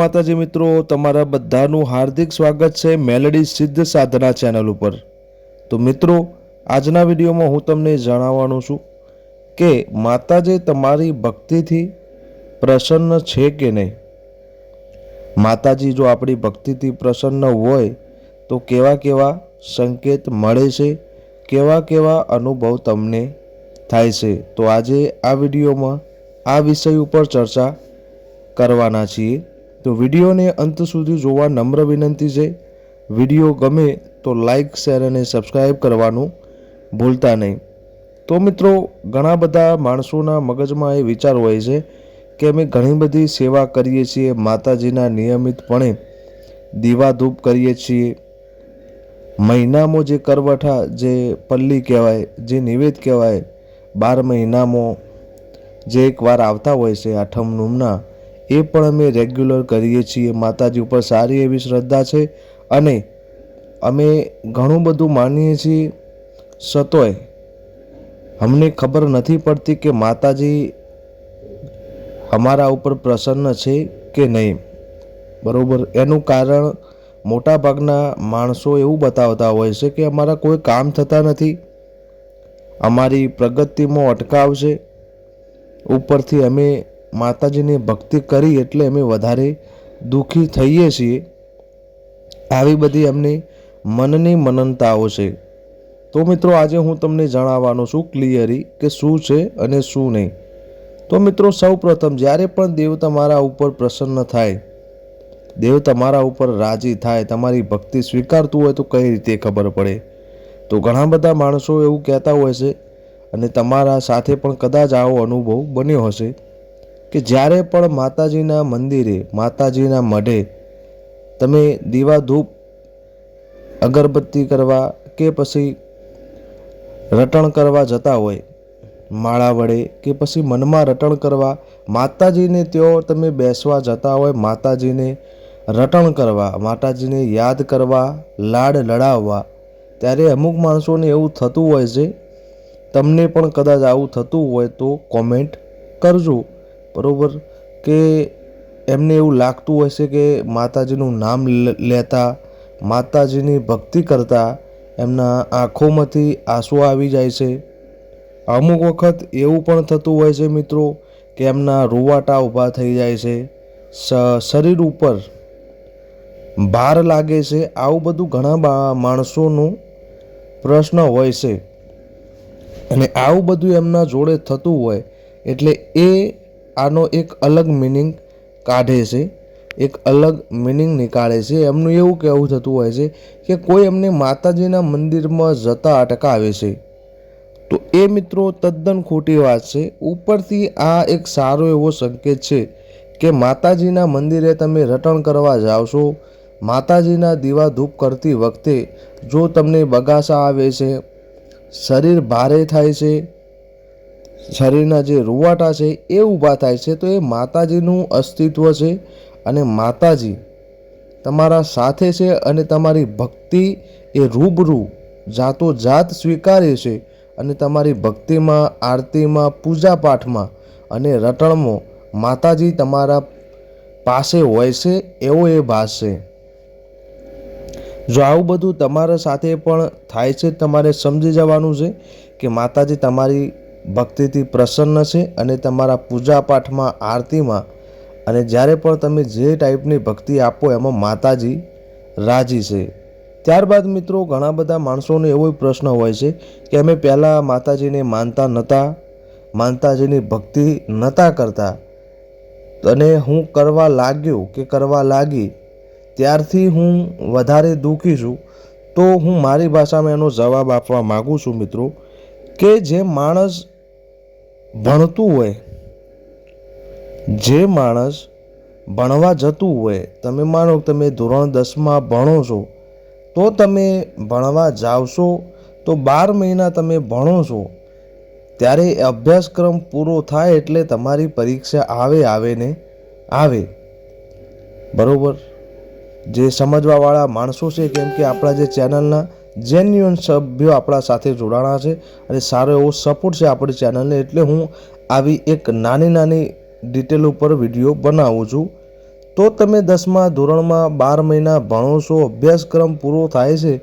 માતાજી મિત્રો, તમારા બધાનું હાર્દિક સ્વાગત છે મેલેડી સિદ્ધ સાધના ચેનલ ઉપર. તો મિત્રો, આજના વિડીયોમાં હું તમને જણાવવાનું છું કે માતાજી તમારી ભક્તિથી પ્રસન્ન છે કે નહીં? માતાજી જો આપણી ભક્તિથી પ્રસન્ન હોય, તો કેવા કેવા સંકેત મળે છે? કેવા કેવા અનુભવ તમને થાય છે? તો આજે આ વિડીયોમાં આ વિષય ઉપર ચર્ચા કરવાના છીએ. તો વિડીયોને અંત સુધી જોવા નમ્ર વિનંતી છે. વીડિયો ગમે તો લાઈક, શેર અને સબસ્ક્રાઈબ કરવાનું ભૂલતા નહીં. તો મિત્રો, ઘણા બધા માણસોના મગજમાં એ વિચાર હોય છે કે અમે ઘણી બધી સેવા કરીએ છીએ, માતાજીના નિયમિતપણે દીવા ધૂપ કરીએ છીએ. મહિનામાં જે કરવઠા, જે પલ્લી કહેવાય, જે નિવેદ કહેવાય, બાર મહિનામાં જે એકવાર આવતા હોય છે, આઠમ નુમના એ પણ અમે રેગ્યુલર કરીએ છીએ. માતાજી ઉપર સારી એવી શ્રદ્ધા છે અને અમે ઘણું બધું માનીએ છીએ. સતોય અમને ખબર નથી પડતી કે માતાજી અમારા ઉપર પ્રસન્ન છે કે નહીં. બરાબર? એનું કારણ મોટાભાગના માણસો એવું બતાવતા હોય છે કે અમારા કોઈ કામ થતા નથી. અમારી પ્રગતિમાં અટકાવ છે. ઉપરથી અમે માતાજીની ભક્તિ કરી એટલે અમે વધારે દુઃખી થઈએ છીએ. આવી બધી એમની મનની મનનતાઓ છે. તો મિત્રો આજે હું તમને જણાવવાનો છું ક્લિયરી કે શું છે અને શું નહીં. તો મિત્રો સૌ પ્રથમ જ્યારે પણ દેવ તમારા ઉપર પ્રસન્ન થાય, દેવ તમારા ઉપર રાજી થાય, તમારી ભક્તિ સ્વીકારતું હોય તો કઈ રીતે ખબર પડે? તો ઘણા બધા માણસો એવું કહેતા હોય છે અને તમારા સાથે પણ કદાચ આવો અનુભવ બન્યો હશે. કે જ્યારે પણ માતાજીના મંદિરે, માતાજીના મઢે તમે દીવા ધૂપ અગરબત્તી કરવા કે પછી રટણ કરવા જતા હોય, માળા વડે કે પછી મનમાં રટણ કરવા, માતાજીને તેઓ તમે બેસવા જતા હોય, માતાજીને રટણ કરવા, માતાજીને યાદ કરવા, લાડ લડાવવા, ત્યારે અમુક માણસોને એવું થતું હોય છે. તમને પણ કદાચ આવું થતું હોય તો કોમેન્ટ કરજો. બરાબર? કે એમને એવું લાગતું છે કે માતાજીનું નામ લેતા, માતાજીની ભક્તિ કરતા એમના આંખોમાંથી આંસુ આવી જાય છે. અમુક વખત એવું પણ થતું હોય છે મિત્રો કે એમના રૂવાટા ઊભા થઈ જાય છે. શરીર ઉપર ભાર લાગે છે. આવું બધું ઘણા માણસોનું પ્રશ્ન હોય છે. અને આવું બધું એમના જોડે થતું હોય એટલે એ આનો એક અલગ મિનિંગ કાઢે છે, એક અલગ મિનિંગ નીકાળે છે. એમનું એવું કહેવું થતું હોય છે કે કોઈ એમને માતાજીના મંદિરમાં જતા અટકાવે છે. તો એ મિત્રો તદ્દન ખોટી વાત છે. ઉપરથી આ એક સારો એવો સંકેત છે કે માતાજીના મંદિરે તમે રટણ કરવા જાઓ માતાજીના દીવા ધૂપ કરતી વખતે જો તમને બગાસા આવે છે, શરીર ભારે થાય છે શરીરના જે રૂવાટા છે એ ઊભા થાય છે, તો એ માતાજીનું અસ્તિત્વ છે અને માતાજી તમારા સાથે છે અને તમારી ભક્તિ એ રૂબરૂ, જાતો જાત સ્વીકારે છે અને તમારી ભક્તિમાં, આરતીમાં પૂજા પાઠમાં અને રટણમાં માતાજી તમારા પાસે હોય છે, એવો એ ભાસ છે. જો આવું બધું તમારા સાથે પણ થાય છે, તમારે સમજી જવાનું છે કે માતાજી તમારી ભક્તિથી પ્રસન્ન છે અને તમારા પૂજા પાઠમાં આરતીમાં અને જ્યારે પણ તમે જે ટાઈપની ભક્તિ આપો એમાં માતાજી રાજી છે. ત્યારબાદ મિત્રો, ઘણા બધા માણસોને એવો પ્રશ્ન હોય છે કે અમે પહેલાં માતાજીને માનતા નહોતા માતાજીની ભક્તિ નહોતા કરતા. અને હું કરવા લાગ્યો કે કરવા લાગી, ત્યારથી હું વધારે દુઃખી છું, તો હું મારી ભાષામાં એનો જવાબ આપવા માગું છું મિત્રો કે જે માણસ ભણતું હોય, જે માણસ ભણવા જતું હોય, તમે માનો તમે ધોરણ દસમાં ભણો છો, તો તમે ભણવા જાવશો તો બાર મહિના તમે ભણો છો, ત્યારે અભ્યાસક્રમ પૂરો થાય એટલે તમારી પરીક્ષા આવે આવે ને આવે. બરાબર? જે સમજવાવાળા માણસો છે, કેમ કે આપણા જે ચેનલના જેન્યુઅન સભ્યો આપણા સાથે જોડાણા છે અને સારો એવો સપોર્ટ છે આપણી ચેનલને એટલે હું આવી એક નાની નાની ડિટેલ ઉપર વીડિયો બનાવું છું. તો તમે દસમા ધોરણમાં બાર મહિના ભણો છો, અભ્યાસક્રમ પૂરો થાય છે,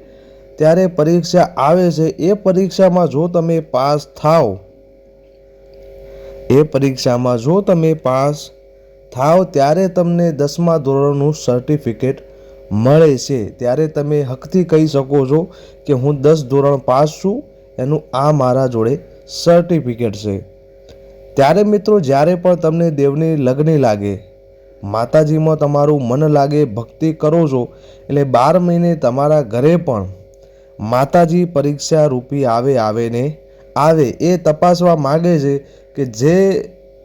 ત્યારે પરીક્ષા આવે છે, એ પરીક્ષામાં જો તમે પાસ થાઓ એ પરીક્ષામાં જો તમે પાસ થાવ, ત્યારે તમને દસમા ધોરણનું સર્ટિફિકેટ મળે છે, ત્યારે તમે હકથી કહી શકો છો કે હું દસ ધોરણ પાસ છું, એનું આ મારા જોડે સર્ટિફિકેટ છે. ત્યારે મિત્રો, જ્યારે પણ તમને દેવની લગ્ન લાગે, માતાજીમાં તમારું મન લાગે, ભક્તિ કરો છો, એટલે બાર મહિને તમારા ઘરે પણ માતાજી પરીક્ષા રૂપી આવે આવે ને આવે, એ તપાસવા માગે છે કે જે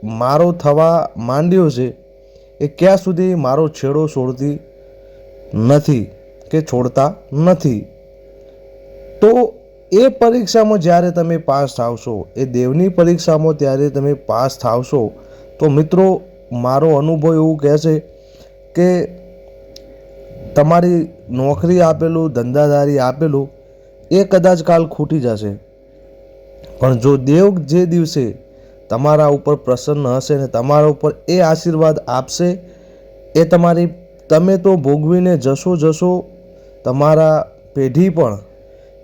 મારો થવા માંડ્યો છે, એ ક્યાં સુધી મારો છેડો છોડતી નથી કે છોડતા નથી. તો એ પરીક્ષામાં જ્યારે તમે પાસ થાવશો, એ દેવની પરીક્ષામાં ત્યારે તમે પાસ થાવશો, તો મિત્રો મારો અનુભવ એવું કહેશે કે તમારી નોકરી આપેલું, ધંધાદારી આપેલું, એ કદાચ કાલ ખૂટી જશે. પણ જો દેવ જે દિવસે તમારા ઉપર પ્રસન્ન હશે ને તમારા ઉપર એ આશીર્વાદ આપશે, એ તમારી તમે તો ભોગવીને જશો જશો. તમારા પેઢી પણ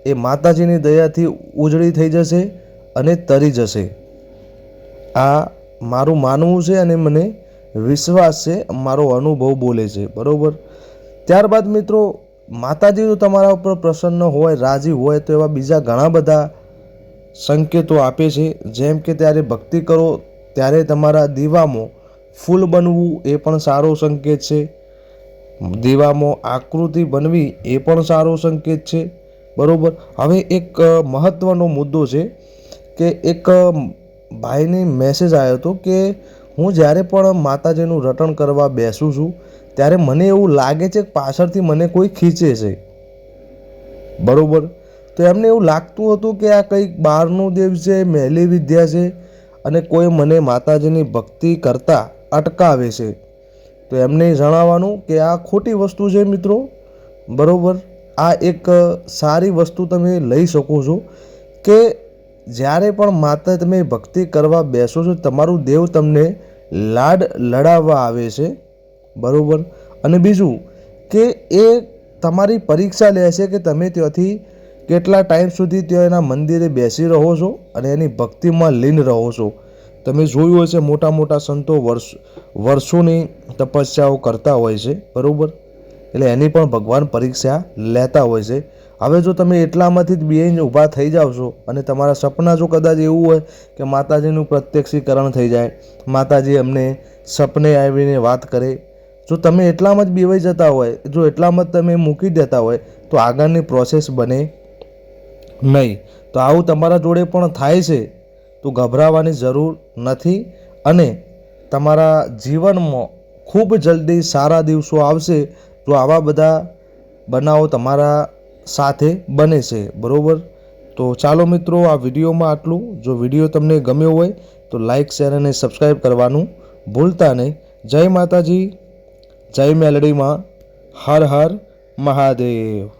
એ માતાજીની દયાથી ઉજળી થઈ જશે અને તરી જશે. આ મારું માનવું છે અને મને વિશ્વાસ છે, મારો અનુભવ બોલે છે. બરાબર? ત્યારબાદ મિત્રો, માતાજી જો તમારા ઉપર પ્રસન્ન હોય, રાજી હોય, તો એવા બીજા ઘણા બધા સંકેતો આપે છે. જેમ કે ત્યારે ભક્તિ કરો, ત્યારે તમારા દીવામાં ફૂલ બનવું એ પણ સારો સંકેત છે. દીવામાં આકૃતિ બનવી એ પણ સારો સંકેત છે. બરાબર? હવે એક મહત્ત્વનો મુદ્દો છે કે એક ભાઈને મેસેજ આવ્યો હતો કે હું જ્યારે પણ માતાજીનું રટણ કરવા બેસું છું, ત્યારે મને એવું લાગે છે કે પાછળથી મને કોઈ ખીચે છે. બરાબર? તો એમને એવું લાગતું હતું કે આ કંઈક બહારનું દેવ છે મહેલી વિદ્યા છે અને કોઈ મને માતાજીની ભક્તિ કરતા અટકાવે છે. તો એમને જણાવવાનું કે આ ખોટી વસ્તુ છે મિત્રો. બરાબર? આ એક સારી વસ્તુ તમે લઈ શકો છો કે જ્યારે પણ માતા તમે ભક્તિ કરવા બેસો છો, તમારું દેવ તમને લાડ લડાવવા આવે છે. બરાબર? અને બીજું કે એ તમારી પરીક્ષા લે છે કે તમે ત્યાંથી કેટલા ટાઈમ સુધી ત્યાં એના મંદિરે બેસી રહો છો અને એની ભક્તિમાં લીન રહો છો. તમે જોયું હશે મોટા મોટા સંતો વર્ષ, વર્ષોની તપસ્યાઓ કરતા હોય છે, બરાબર? એટલે એની પણ ભગવાન પરીક્ષા લેતા હોય છે. હવે જો તમે એટલામાંથી જ બેહીને ઊભા થઈ જાઓ છો અને તમારા સપના જો કદાચ એવું હોય કે માતાજીનું પ્રત્યક્ષીકરણ થઈ જાય, માતાજી અમને સપને આવીને વાત કરે, જો તમે એટલામાં જ બેવાઈ જતા હોય, જો એટલામાં જ તમે મૂકી દેતા હોય, તો આગળની પ્રોસેસ બને નહીં. તો આવું તમારા જોડે પણ થાય છે. તો ગભરાવાની જરૂર નથી અને તમારા જીવનમાં ખૂબ જલ્દી સારા દિવસો આવશે તો આવા બધા બનાવો તમારા સાથે બને છે. બરાબર? તો ચાલો મિત્રો, આ વિડીયોમાં આટલું. જો વીડિયો તમને ગમ્યો હોય તો લાઈક, શેર અને સબસ્ક્રાઈબ કરવાનું ભૂલતા નહીં. જય માતાજી. જય મેલડીમાં. હર હર મહાદેવ.